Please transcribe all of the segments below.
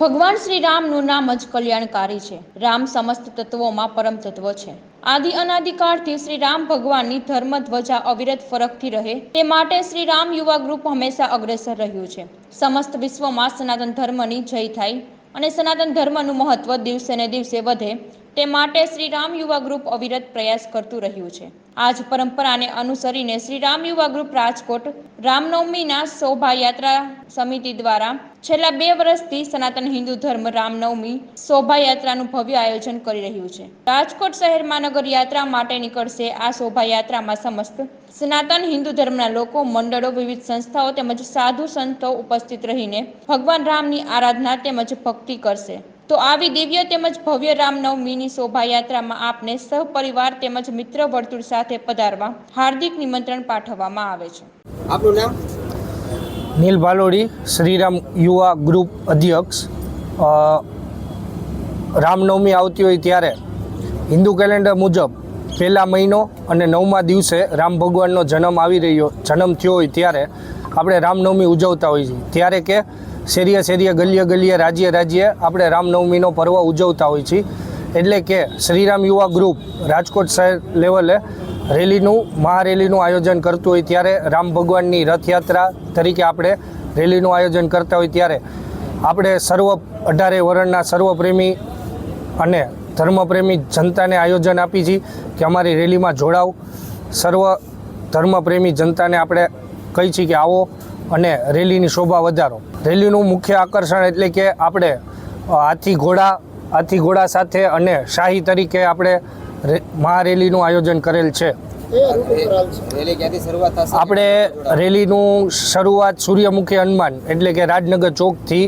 ભગવાન શ્રી રામનું નામ જ કલ્યાણકારી છે. રામ સમસ્ત તત્વોમાં પરમ તત્વ છે. આદિ અનાદિકાળથી શ્રી રામ ભગવાનની ધર્મ, ધ્વજા, અવિરત ફરકતી રહે તે માટે શ્રી રામ યુવા ગ્રુપ હંમેશા અગ્રેસર રહ્યું છે. સમસ્ત વિશ્વમાં સનાતન ધર્મની જય થાય અને સનાતન ધર્મનું મહત્વ દિવસે ને દિવસે વધે તે માટે શ્રી રામ યુવા ગ્રુપ અવિરત પ્રયાસ કરતું રહ્યું છે. આ જ પરંપરાને અનુસરીને શ્રી રામ યુવા ગ્રુપ રાજકોટ રામનવમીના શોભાયાત્રા સમિતિ દ્વારા છેલ્લા બે વર્ષથી સનાતન હિન્દુ ધર્મ રામનવમી શોભાયાત્રાનું ભવ્ય આયોજન કરી રહ્યું છે. રાજકોટ શહેરમાં મહાનગર યાત્રા માટે નીકળશે આ શોભાયાત્રામાં સમસ્ત સનાતન હિન્દુ ધર્મના લોકો, મંડળો, વિવિધ સંસ્થાઓ તેમજ સાધુ સંતો ઉપસ્થિત રહીને ભગવાન રામની આરાધના તેમજ ભક્તિ કરશે. તો આવી દિવ્ય તેમજ ભવ્ય રામનવમીની શોભાયાત્રામાં આપને સહપરિવાર તેમજ મિત્ર વર્તુળ સાથે પધારવા હાર્દિક નિમંત્રણ પાઠવવામાં આવે છે. આપનું નામ? નીલ ભાલોડી શ્રીરામ યુવા ગ્રુપ અધ્યક્ષ. અ, રામનવમી આવતી હોય ત્યારે હિન્દુ કેલેન્ડર મુજબ પહેલા મહિનો અને નવમા દિવસે રામ ભગવાનનો જન્મ આવી રહ્યો જન્મ થયો હોય ત્યારે આપણે રામનવમી ઉજવતા હોઈએ છીએ ત્યારે કે શેરીએ શેરીએ, ગલીએ ગલીએ, રાજ્ય રાજ્યે આપણે રામનવમીનો પર્વ ઉજવતા હોઈએ છીએ એટલે કે શ્રીરામ યુવા ગ્રુપ રાજકોટ શહેર લેવલે રેલીનું, મહારેલીનું આયોજન કરતું હોય ત્યારે રામ ભગવાનની રથયાત્રા તરીકે આપણે રેલીનું આયોજન કરતા હોય ત્યારે આપણે સર્વ અઢારે વર્ણના સર્વપ્રેમી અને ધર્મપ્રેમી જનતાને આયોજન આપી છીએ કે અમારી રેલીમાં જોડાવ. સર્વ ધર્મપ્રેમી જનતાને આપણે કહી છીએ કે આવો અને રેલીની શોભા વધારો. રેલીનું મુખ્ય આકર્ષણ એટલે કે આપણે હાથી ઘોડા હાથી ઘોડા સાથે અને શાહી તરીકે આપણે મહારેલીનું આયોજન કરેલ છે. આપણે રેલીનું શરૂઆત સૂર્યમુખી હનુમાન એટલે કે રાજનગર ચોકથી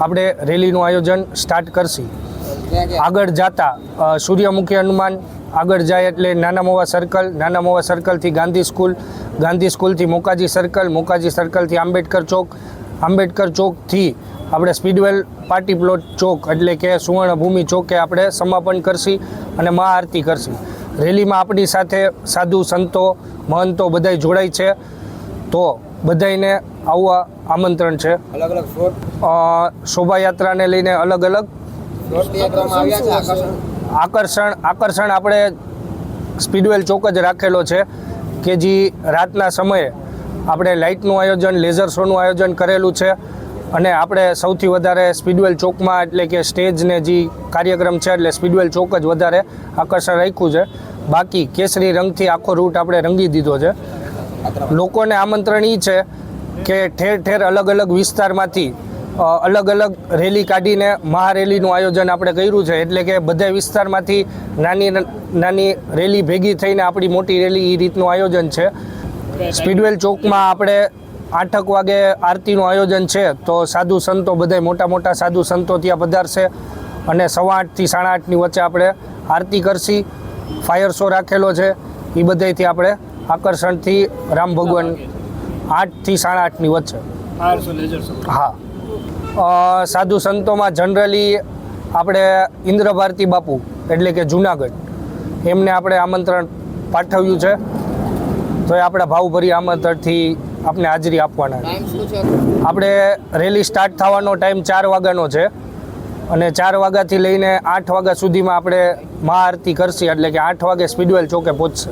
આપણે રેલીનું આયોજન સ્ટાર્ટ કરશી. આગળ જાતા સૂર્યમુખી હનુમાન આગળ જાય એટલે નાના મોવા સર્કલ નાના મોવા સર્કલથી ગાંધી સ્કૂલ ગાંધી સ્કૂલથી મોકાજી સર્કલ મોકાજી સર્કલથી આંબેડકર ચોક આંબેડકર ચોકથી આપણે સ્પીડવેલ પાર્ટી પ્લોટ ચોક એટલે કે સુવર્ણભૂમિ ચોકે આપણે સમાપન કરશી અને મહાઆરતી કરશી. રેલીમાં આપણી સાથે સાધુ સંતો મહંતો બધાય જોડાય છે. તો બધાયને આવવા આમંત્રણ છે. અલગ અલગ શોભાયાત્રાને લઈને અલગ અલગ આકર્ષણ? આકર્ષણ આપણે સ્પીડવેલ ચોક જ રાખેલો છે કે જે રાતના સમયે આપણે લાઇટનું આયોજન લેઝર શોનું આયોજન કરેલું છે અને આપણે સૌથી વધારે સ્પીડવેલ ચોકમાં એટલે કે સ્ટેજને જે કાર્યક્રમ છે એટલે સ્પીડવેલ ચોક જ વધારે આકર્ષણ રાખ્યું છે. બાકી કેસરી રંગથી આખો રૂટ આપણે રંગી દીધો છે. લોકોને આમંત્રણ એ છે કે ઠેર ઠેર અલગ અલગ વિસ્તારમાંથી અલગ અલગ રેલી કાઢીને મહારેલીનું આયોજન આપણે કર્યું છે. એટલે કે બધા વિસ્તારમાંથી નાની નાની રેલી ભેગી થઈને આપણી મોટી રેલી એ રીતનું આયોજન છે. સ્પીડવેલ ચોકમાં આપણે આઠક વાગે આરતીનું આયોજન છે. તો સાધુ સંતો બધા મોટા મોટા સાધુ સંતો ત્યાં પધારશે અને સવા આઠથી સાડા આઠની વચ્ચે આપણે આરતી કરશી. ફાયર શો રાખેલો છે. એ બધાથી આપણે આકર્ષણથી રામ ભગવાન આઠથી સાડા આઠની વચ્ચે. હા. સાધુ સંતોમાં જનરલી આપણે ઇન્દ્ર ભારતી બાપુ એટલે કે જુનાગઢ, એમને આપણે આમંત્રણ પાઠવ્યું છે. તો એ આપણા ભાવભરી આમંત્રણથી આપણે હાજરી આપવાના આપણે રેલી સ્ટાર્ટ થવાનો ટાઈમ ચાર વાગ્યાનો છે અને ચાર વાગ્યાથી લઈને આઠ વાગ્યા સુધીમાં આપણે મહાઆરતી કરશે, એટલે કે આઠ વાગે સ્પીડવેલ ચોકે પહોંચશે.